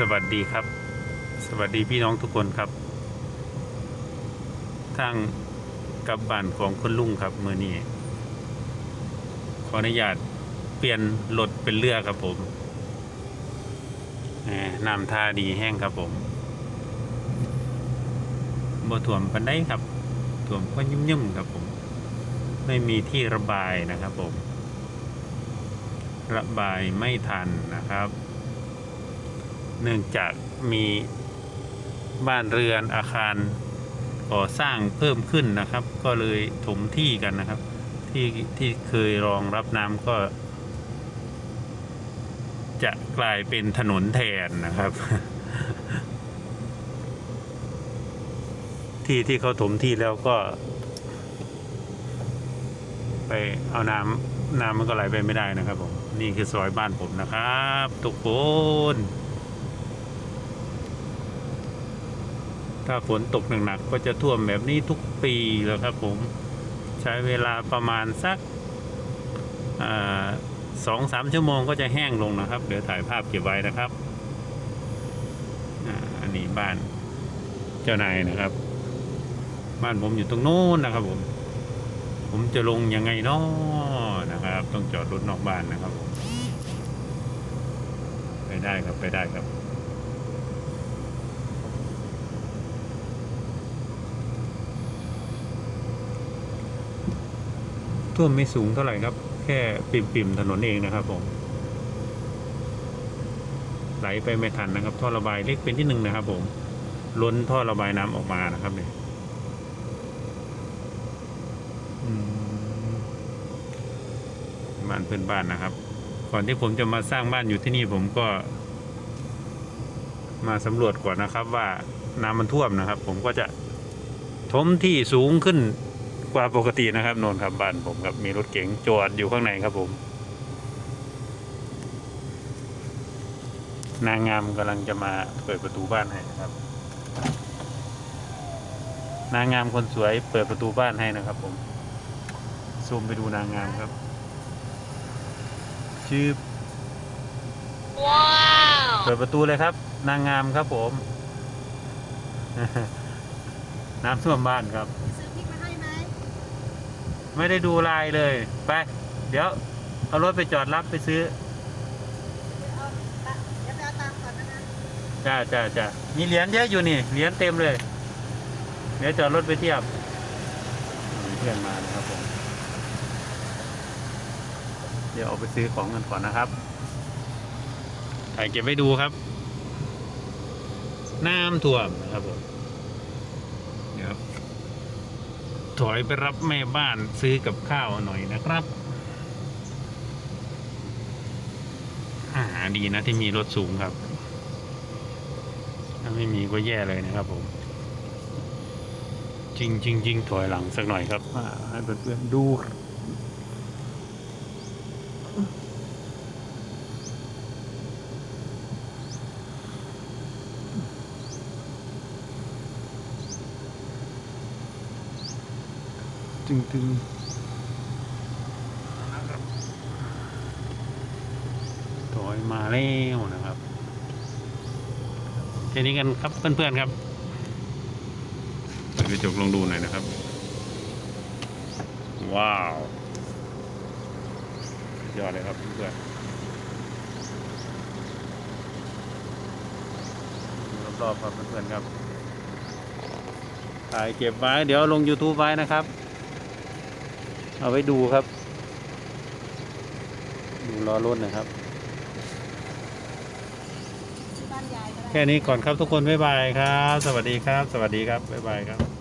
สวัสดีครับ สวัสดีพี่น้องทุกคนครับ ทางกลับบ้านของคุณลุงครับมือนี้ขออนุญาตเปลี่ยนรถเป็นเรือครับผมแหมน้ำท่าดีแห้งครับผมบ่ถ่วมปันได้ครับถ่วมก็ยุ่มๆครับผม ไม่มีที่ระบายนะครับผม ระบายไม่ทันนะครับ เนื่องจากมีบ้านเรือนอาคารก่อสร้างเพิ่มขึ้นนะครับ ก็เลยถมที่กันนะครับ ที่ที่เคยรองรับน้ำก็ จะกลายเป็นถนนแทนนะครับ ที่ที่เขาถมที่แล้วก็ ไปเอาน้ำน้ำมันก็ไหลไปไม่ได้นะครับผมนี่คือซอยบ้านผมนะครับ ทุกคน ถ้าฝนตกหนักๆก็จะท่วมแบบนี้ทุกปีแล้วครับผมใช้เวลาประมาณสักสองสามชั่วโมงก็จะแห้งลงนะครับ เดี๋ยวถ่ายภาพเก็บไว้นะครับอันนี้บ้านเจ้านายนะครับ บ้านผมอยู่ตรงโน้นนะครับผม ผมจะลงยังไงนาะนะครับ ต้องจอดรถนอกบ้านนะครับผมไปได้ครับไปได้ครับ ท่วมไม่สูงเท่าไหร่ครับ แค่ปิ่มๆถนนเองนะครับผมไหลไปไม่ทันนะครับ ท่อระบายเล็กเป็นที่หนึ่งนะครับ ผมล้นท่อระบายน้ำออกมานะครับเนี่ยบ้านเพื่อนบ้านนะครับ ก่อนที่ผมจะมาสร้างบ้านอยู่ที่นี่ผมก็ มาสำรวจก่อนนะครับ ว่าน้ำมันท่วมนะครับ ผมก็จะถมที่สูงขึ้น กว่าปกตินะครับโนนครับบ้านผมครับมีรถเก๋งจอดอยู่ข้างในครับผมนางงามกำลังจะมาเปิดประตูบ้านให้นะครับ นางงามคนสวยเปิดประตูบ้านให้นะครับ ผมซูมไปดูนางงามครับ ชื่อว้าวเปิดประตูเลยครับ นางงามครับผม น้ำท่วมบ้านครับ ซื้อพริกมาให้ไหม ไม่ได้ดูลายเลย ไป เดี๋ยว เอารถไปจอดรับไปซื้อเดี๋ยวเอาตังก่อนนะนะจ้าจ้าจ้ามีเหรียญเยอะอยู่นี่ เหรียญเต็มเลย เดี๋ยวจอดรถไปเทียบเพื่อนมานะครับผม เดี๋ยวเอาไปซื้อของกันก่อนนะครับถ่ายเก็บไว้ดูครับ น้ำท่วมนะครับผม เดี๋ยว ถอยไปรับแม่บ้านซื้อกับข้าวหน่อยนะครับ อ่าดีนะที่มีรถสูงครับ ถ้าไม่มีก็แย่เลยนะครับผม จริงจริงจริงถอยหลังสักหน่อยครับให้เพื่อนๆดู ตึงตึงถอยมาแล้วนะครับแค่นี้กันครับเพื่อนๆครับเปิดกระจกลองดูหน่อยนะครับ ว้าวสุดยอดเลยครับเพื่อนๆรอบๆครับเพื่อนๆครับถ่ายเก็บไว้ เดี๋ยวลง YouTube ไว้นะครับ เอาไว้ดูครับ ดูรอรุ่นนะครับที่บ้านยายก็ได้แค่นี้ก่อนครับทุกคน บ๊ายบายครับ สวัสดีครับ สวัสดีครับ บ๊ายบายครับ